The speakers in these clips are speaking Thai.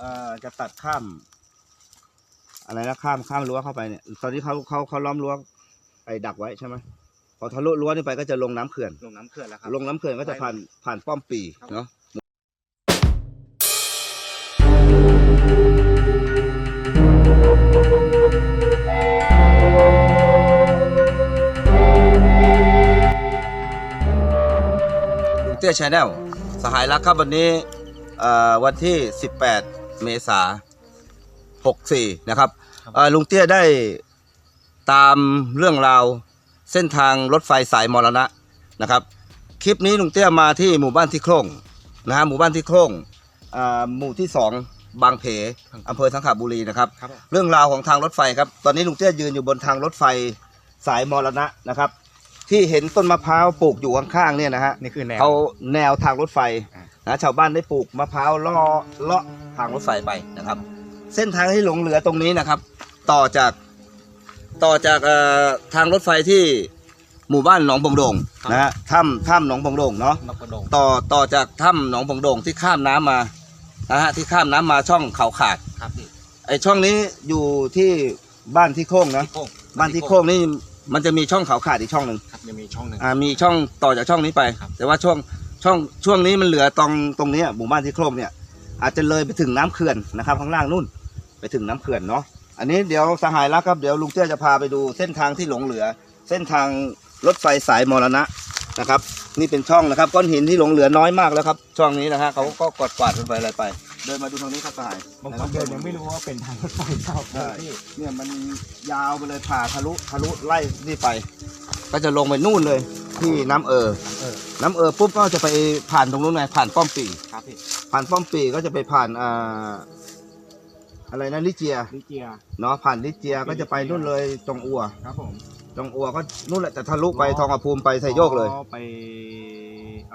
เอ่อจะตัดข้าม อะไรนะข้ามข้ามรั้วเข้าไปเนี่ยตอนนี้เขาเขาเขาล้อมรั้วไอ้ดักไว้ใช่ไหมพอทะลุรั้วนี่ไปก็จะลงน้ำเขื่อน ลงน้ำเขื่อนแล้วครับ ลงน้ำเขื่อนก็จะผ่านผ่านป้อมปีครับ เนาะลุงเตี้ยชาแนลสหายรักครับวันนี้เอ่อวันที่ 18 เมษา64นะครับเอ่อลุงเตี้ยได้ตามเรื่องราวเส้นทางรถไฟสายมรณะนะครับ คลิปนี้ลุงเตี้ยมาที่หมู่บ้านที่โคร่งนะฮะหมู่บ้านที่โคร่งอ่าหมู่ที่สองบางเพอำเภอสังขบุรีนะครับ ครับผมเรื่องราวของทางรถไฟครับ ตอนนี้ลุงเตี้ยยืนอยู่บนทางรถไฟสายมรณะนะครับ ที่เห็นต้นมะพร้าวปลูกอยู่ข้างๆเนี่ยนะฮะนี่คือแนว เขาแนวทางรถไฟ อ่า นะชาวบ้านได้ปลูกมะพร้าวล่อเลาะทางรถไฟไปนะครับ เส้นทางที่หลงเหลือตรงนี้นะครับ ต่อจากต่อจากเอ่อทางรถไฟที่หมู่บ้านหนองบงโดงนะฮะถ้ำถ้ำหนองบงโดงเนาะนกกระดงต่อต่อจากถ้ำหนองบงโดงที่ข้ามน้ำมานะฮะที่ข้ามน้ำมาช่องเขาขาดครับพี่ไอช่องนี้อยู่ที่บ้านที่โค้งนะที่โค้งบ้านที่โค้งนี่มันจะมีช่องเขาขาดอีกช่องหนึ่งครับยังมีช่องหนึ่งอ่ามีช่องต่อจากช่องนี้ไปครับแต่ว่าช่วง ช่องช่วงนี้มันเหลือตรงตรงเนี้ยหมู่บ้านที่โค้งเนี่ยอาจจะเลยไปถึงน้ำเขื่อนนะครับข้างล่างนู่นไปถึงน้ำเขื่อนเนาะอันนี้เดี๋ยวสหายรักครับเดี๋ยวลุงเตี้ยจะพาไปดูเส้นทางที่หลงเหลือ เส้นทางรถไฟสายมรณะนะครับ นี่เป็นช่องนะครับก้อนหินที่หลงเหลือน้อยมากแล้วครับ ช่องนี้นะฮะเขาก็กวาดกวาดกันไปอะไรไป เดินมาดูทางนี้ครับสหายบางคนเดินยังไม่รู้ว่าเป็นทางรถไฟเข้าใช่พี่เนี่ยมันยาวไปเลยผ่าทะลุทะลุไล่นี่ไป ก็จะลงไปนู่นเลย ที่น้ำเออ เออ น้ำเออปุ๊บก็จะไปผ่านตรงนู้นไงผ่านป้อมปีครับพี่ผ่านป้อมปีก็จะไปผ่านอ่าอะไรนะลิเจียลิเจียเนาะผ่านลิเจียก็จะไปนู่นเลยตรงอัวครับผมตรงอัวก็นู่นแหละแต่ทะลุไปทองอาภูมิไปไซโยกเลยไป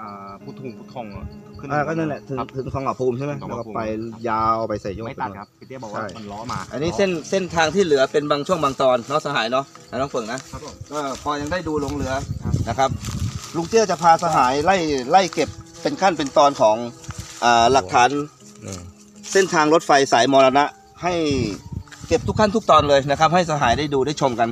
อ่าพุทุงพุทองอะ ขึ้นอ่าก็นั่นแหละถึงครับ ถึงทองอาภูมิใช่ไหมทองแล้วอาก็ภูมิไปยาวไปไซโยกไม่ตัดครับพี่เตี้ยบอกว่าใช่ มันล้อมาอันนี้เส้นเส้นทางที่เหลือเป็นบางช่วงบางตอนเนาะสหายเนาะนะน้องเฟิงนะครับผม ก็พอยังได้ดูลงเรือครับนะครับ ลุงเตี้ยจะพาสหายไล่ไล่เก็บเป็นขั้นเป็นตอนของอาหลักฐาน เส้นทางรถไฟสายมรณะ ให้เก็บทุกขั้นทุกตอนเลยนะครับ ให้สหายได้ดูได้ชมกัน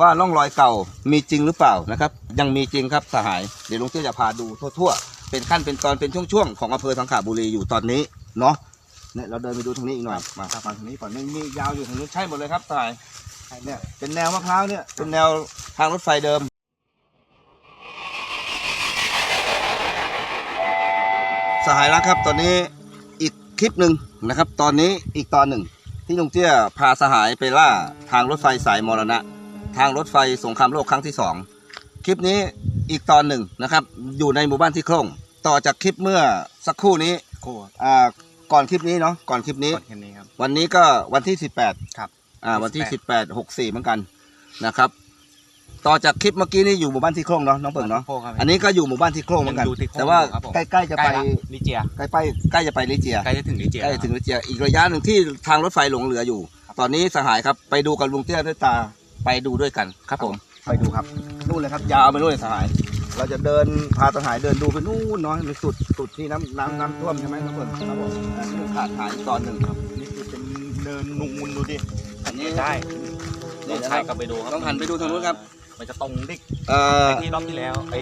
ว่าร่องรอยเก่ามีจริงหรือเปล่านะครับ ยังมีจริงครับสหาย เดี๋ยวลุงเตี้ยจะพาดูทั่วๆ เป็นขั้นเป็นตอนเป็นช่วงๆของอำเภอสังขบุรีอยู่ตอนนี้เนาะเนี่ยเราเดินไปดูทางนี้อีกหน่อยมาครับมาทางนี้ก่อนนี่มียาวอยู่ทางนู้นใช่หมดเลยครับสหายเนี่ยเป็นแนวมะพร้าวเนี่ยเป็นแนวทางรถไฟเดิมสหายรักครับตอนนี้อีกคลิปหนึ่งนะครับ ตอนนี้อีกตอนหนึ่ง ที่ลุงเตี้ยพาสหายไปล่าทางรถไฟสายมรณะ ทางรถไฟสงครามโลกครั้งที่สองคลิปนี้ อีกตอนหนึ่งนะครับ อยู่ในหมู่บ้านที่โคร่งต่อจากคลิปเมื่อสักครู่นี้โค้งอ่าก่อนคลิปนี้เนาะก่อนคลิปนี้ กดแค่นี้ครับ วันนี้ก็วันที่ 18ครับ อ่าวันที่ 18 18 64เหมือนกันนะครับ ต่อจากคลิปเมื่อกี้นี่อยู่หมู่บ้านที่โคร่งเนาะน้องเปิ่งเนาะ โค้งครับอันนี้ก็อยู่หมู่บ้านที่โคร่งเหมือนกัน ยังอยู่ที่โคร่งแต่ว่าอยู่ครับผม ใกล้ๆจะไปละลิเจียใกล้ไปใกล้จะไปลิเจีย ใกล้จะถึงลิเจียใกล้ถึงลิเจียอีกระยะหนึ่งที่ทางรถไฟหลงเหลืออยู่ ตอนนี้สหายครับไปดูกับลุงเตี้ยด้วยตาไปดูด้วยกันครับผม ไปดูครับนู่นเลยครับ ยาวไปนู่นเลยสหาย เราจะเดินพาสหายเดินดูไปนู่นเนาะในสุดสุดที่น้ำน้ำน้ำท่วมใช่ไหมทุกคนครับผมอันนี้ขาดหายตอนหนึ่งครับนี่คือเป็นเดินนูนดูดิอันนี้ได้เดี๋ต้ยอวงนะคใช้รับกลับไปดูครับต้องหันไปดูทางนู้นครับมันจะตรงดิกเอ่อที่รอบที่แล้วไอ้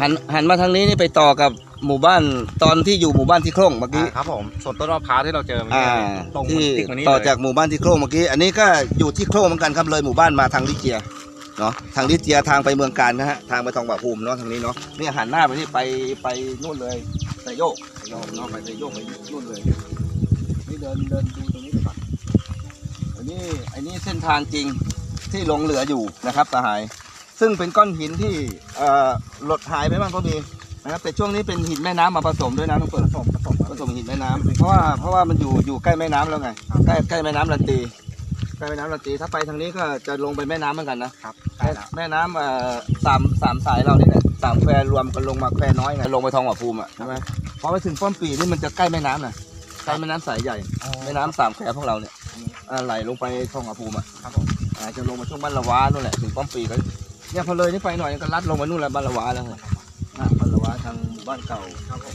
หันหันมาทางนี้นี่ไปต่อกับหมู่บ้านตอนที่อยู่หมู่บ้านที่โคร่งเมื่อกี้ ครับผมส่วนต้นมะพร้าวที่เราเจอเมื่ออ่ากี้ตรงที่ติดกว่านี้ต่อเลยจากหมู่บ้านที่โคร่งเมื่อกี้ อันนี้ก็อยู่ที่โคร่งเหมือนกันครับเลยหมู่บ้านมาทางลิเจีย เนาะทางลิเจียทางไปเมืองการนะฮะทางไปทองบาภูมิเนาะทางนี้เนาะเนี่ยหันหน้าไปนี่ไปไปนู่นเลยไซโยกไซโยกเนาะไปไซโยกไปนู่นเลยนี่เดินเดินดูตรงนี้ไปก่อนอันนี้อันนี้เส้นทางจริงที่หลงเหลืออยู่นะครับสหาย ซึ่งเป็นก้อนหินที่เอ่อหลดหายไปบ้างก็มีนะครับแต่ช่วงนี้เป็นหินแม่น้ำมาผสมด้วยนะต้องเปิดผสมผสมผสมหินแม่น้ำเพราะว่าเพราะว่ามันอยู่อยู่ใกล้แม่น้ำแล้วไงใกล้ใกล้แม่น้ำลันตีใกล้ แม่น้ำลันตีถ้าไปทางนี้ก็จะลงไปแม่น้ำเหมือนกันนะครับใช่แล้วแม่น้ำเอ่อสามสามสายเรานี่แหละสามแควรวมกันลงมาแควน้อยไงลงไปทองหว่าภูมิอะใช่ไหมพอไปถึงป้อมปีนี่มันจะใกล้แม่น้ำน่ะใกล้แม่น้ำสายใหญ่ แม่น้ำสามแควพวกเราเนี่ยอ่าไหลลงไปทองหว่าภูมิอะครับผมอ่าจะลงมาช่วงบ้านละวานู่นแหละถึงป้อมปีก็เนี่ยพอเลยนี่ไปหน่อยก็ลัดลงมานู่นแหละบ้านละวาแล้วไงอ่าบ้านละวาทางหมู่บ้านเก่า ครับผม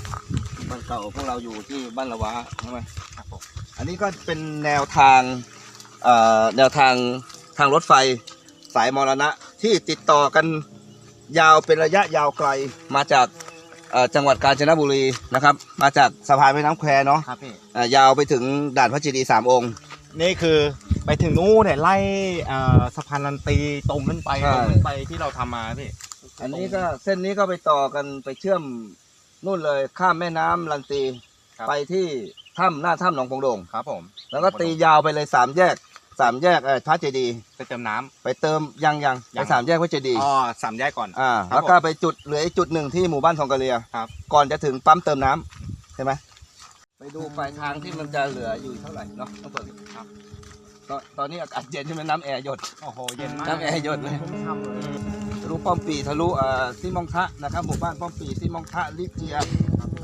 บ้านเก่าพวกเราอยู่ที่บ้านละวาใช่ไหมครับผม อันนี้ก็เป็นแนวทางเอ่อ แนวทางทางรถไฟสายมรณะที่ติดต่อกันยาวเป็นระยะยาวไกลมาจากเอ่อจังหวัดกาญจนบุรีนะครับ มาจากสะพานแม่น้ำแควเนาะครับพี่เอ่อยาวไปถึงด่านพระเจดีย์สามองค์ นี่คือไปถึงนู้นเนี่ยไล่เอ่อสะพานลันตีตรงขึ้นไปใช่ตรงขึ้นไปที่เราทำมาพี่อันนี้ก็เส้นนี้ก็ไปต่อกันไปเชื่อมนู่นเลยข้ามแม่น้ำลันตีครับไปที่ถ้ำหน้าถ้ำหนองปงโดงครับผม แล้วก็ตียาวไปเลยสามแยก สามแยกเอ่อพระเจดีย์ไปเติมน้ำ ไปเติมยังยังยัไปง สามแยกพระเจดีย์อ๋อสามแยกก่อน อ่าครับแล้วก็ไปจุดเหลืออีกจุดหนึ่งที่หมู่บ้านทองกะเลียครับ ก่อนจะถึงปั๊มเติมน้ำใช่ไหมไปดูปลายทางที่มันจะเหลืออยู่เท่าไหร่เนาะต้องเปิดครับตอนตอนนี้อากาศเย็นใช่ไหมน้ำแอร์หยด โอ้โหเย็นมากน้ำแอร์หยดเลยช่ำเลยทะลุป้อมปีทะลุเอ่อซิมองทะนะครับหมู่บ้านป้อมปีซิมองทะลิเจีย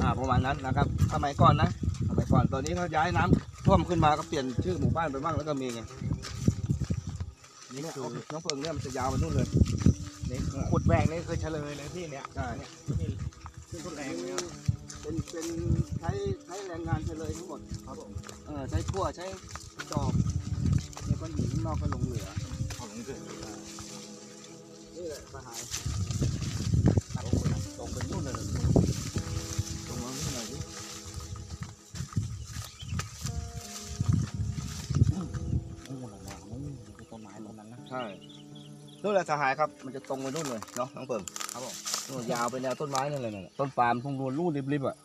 อ่าประมาณนั้นนะครับสมัยก่อนนะสมัยก่อนตอนนี้เขาย้ายน้ำ ท่วมขึ้นมาก็เปลี่ยนชื่อหมู่บ้านไปบ้างแล้วก็มีไงนี่คือ น้องเพิงเนี่ยมันจะยาวไปนู่นเลยนี่ขุดแหวกนี่คือเฉลยเลยพี่เนี่ยใช่นี่ขึ้นทุนแรงเลยครับเป็นเป็นใช้ใช้แรงงานเฉลยทั้งหมดครับผมเออใช้ขั้วใช้จอบแล้วก็หินข้างนอกก็หลงเหลือของหลวงเกิดนี่แหละสหายตัดลงไปลงไปนู่นเลยลงมาที่ไหนดิ ช่นู่นแหละสหายครับ มันจะตรงไปนู่นเลยเนาะน้องเปิ่มครับผมนู่นยาวไปแนวต้นไม้นั่นเลยน่ะต้นปาล์มทุ่งรวนรูดริบๆอะ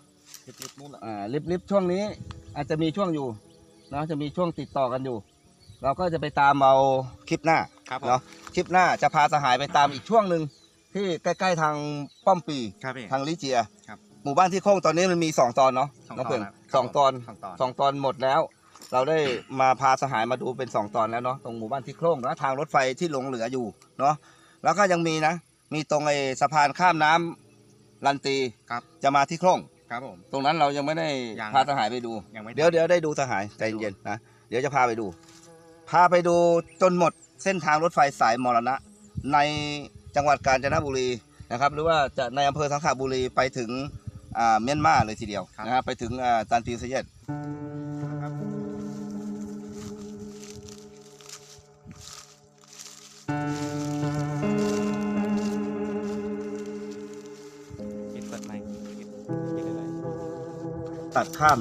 ลิบๆนู่นแหละอ่าริบๆช่วงนี้ อาจจะมีช่วงอยู่นะจะมีช่วงติดต่อกันอยู่ เราก็จะไปตามเอาคลิปหน้าครับผม เนาะคลิปหน้าจะพาสหายไปตามอีกช่วงหนึ่งที่ใกล้ๆทางป้อมปี ครับพี่ ทางลิเจียครับหมู่บ้านที่โค้งตอนนี้มันมีสองตอนเนาะสองน้องตอเพิ่นงครับสองตอน สองตอน สองตอนหมดแล้ว เราได้มาพาสหายมาดูเป็นสองตอนแล้วเนาะตรงหมู่บ้านที่โค้งนะทางรถไฟที่หลงเหลืออยู่เนาะแล้วก็ยังมีนะ มีตรงไอ้สะพานข้ามน้ำลันตีครับจะมาที่โค้งครับผม ตรงนั้นเรายังไม่ได้ยัง พาสหายไปดู ยังไม่เดี๋ยวเดี๋ยวได้ดูสหายใจเย็นๆนะเดี๋ยวจะพาไปดู พาไปดูจนหมดเส้นทางรถไฟสายมรณะ ในจังหวัดกาญจนบุรีนะครับ หรือว่าจะในอำเภอสังขบุรีไปถึงอ่าเมียนมาเลยทีเดียวนะครับไปถึงอ่าตันฟิวเซเยตปิด ตัดข้าม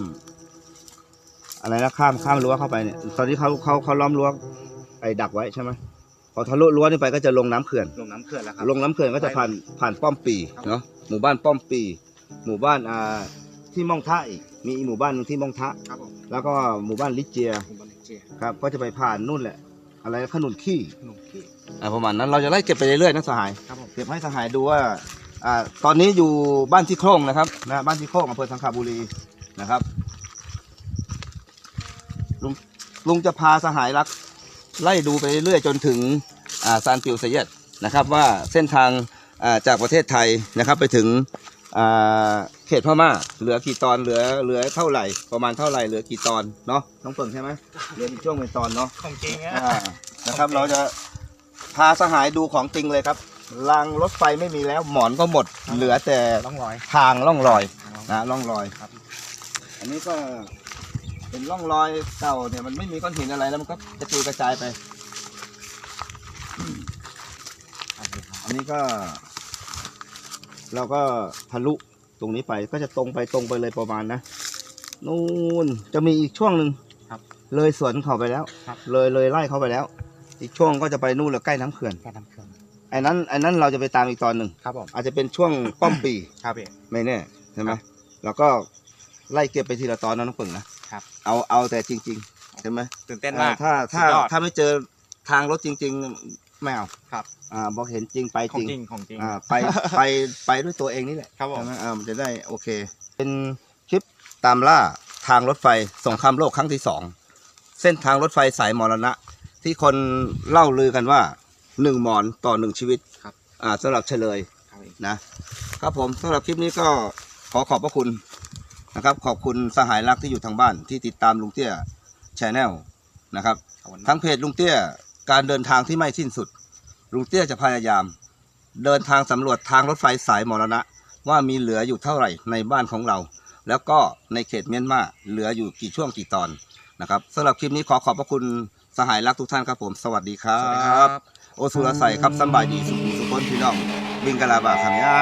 อะไรนะข้ามข้ามรั้วเข้าไปเนี่ยตอนนี้เขาเขาเขาล้อมรั้วไอ้ดักไว้ใช่ไหมพอทะลุรั้วนี่ไปก็จะลงน้ำเขื่อน ลงน้ำเขื่อนแล้วครับ ลงน้ำเขื่อนก็จะผ่านผ่านป้อมปีเนาะหมู่บ้านป้อมปี หมู่บ้านอ่าที่ม่องทะอีกมีอีกหมู่บ้านหนึงที่ม่องทะ ครับผมแล้วก็หมู่บ้านลิเจียคุณบอลเจียครับ ก็จะไปผ่านนู่นแหละ อะไรขนุนขี้หนุ่มขี้อ่าประมาณนั้นเราจะไล่เก็บไปเรื่อยๆนะสหาย ครับผมเก็บให้สหายดูว่าอ่าตอนนี้อยู่บ้านที่โครงนะครับนะบ้านที่โครงอำเภอสังขบุรี นะครับลุงลุงจะพาสหายรักไล่ดูไปเรื่อยๆจนถึงอ่าซานติวเซเยตนะครับ ว่าเส้นทางอ่าจากประเทศไทยนะครับไปถึงอ่าเขตพม่าเหลือกี่ตอนเหลือเหลือเท่าไหร่ประมาณเท่าไหร่เหลือกี่ตอนเนาะน้องเปิงใช่ไหมเหลือกี่ช่วงเป็นตอนเนาะของจริงอะอ่านะครับเราจะพาสหายดูของจริงเลยครับรางรถไฟไม่มีแล้วหมอนก็หมดเหลือแต่ต้องรอยทางล่องรอยทางลงนะล่องรอยครับ อันนี้ก็เป็นร่องรอยเก่าเนี่ยมันไม่มีก้อนหินอะไรแล้วมันก็กระจุยกระจายไป อันนี้ก็ เราก็ทะลุตรงนี้ไปก็จะตรงไปตรงไปเลยประมาณนะนู่นจะมีอีกช่วงหนึ่งครับเลยสวนเขาไปแล้วครับ เลยเลยไล่เขาไปแล้ว อีกช่วงก็จะไปนู่นเลยใกล้น้ำเขื่อนแค่น้ำเขื่อนไอ้นั้นไอ้นั้นเราจะไปตามอีกตอนหนึ่งครับผมอาจจะเป็นช่วงป้อมปีครับพี่ไม่แน่ใช่ไหมครับแล้วก็ ไล่เก็บไปทีละตอนนะน้องปึ่งนะครับ เอาเอาแต่จริงๆใช่ไหมตื่นเต้นมากอ่าถ้าถ้าสุดยอด ถ้าไม่เจอทางรถจริง ๆ ไม่เอาครับ อ่าบอกเห็นจริงไปของจริงจริงของจริง อ่าไปไปไปด้วยตัวเองนี่แหละครับผม ใช่ไหมอ่ามันจะได้โอเค เป็นคลิปตามล่าทางรถไฟสงครามโลกครั้งที่สองเส้นทางรถไฟสายมรณะ ที่คนเล่าลือกันว่าหนึ่งหมอนต่อหนึ่งชีวิตครับ อ่าสำหรับเฉลย ครับพี่นะครับผมสำหรับคลิปนี้ก็ขอขอบพระคุณ นะครับ ขอบคุณสหายรักที่อยู่ทางบ้านที่ติดตามลุงเตี้ยแชนแนลนะครับ ทั้งเพจลุงเตี้ยการเดินทางที่ไม่สิ้นสุด ลุงเตี้ยจะพยายาม เดินทางสำรวจทางรถไฟสายมรณะ ว่ามีเหลืออยู่เท่าไหร่ในบ้านของเรา แล้วก็ในเขตเมียนมาเหลืออยู่กี่ช่วงกี่ตอนนะครับสำหรับคลิปนี้ขอขอบพระคุณสหายรักทุกท่านครับผม สวัสดีครับ โอสุรัสครับสบายดีสุขสุขนพี่น้องบิงกะลาบาคำยา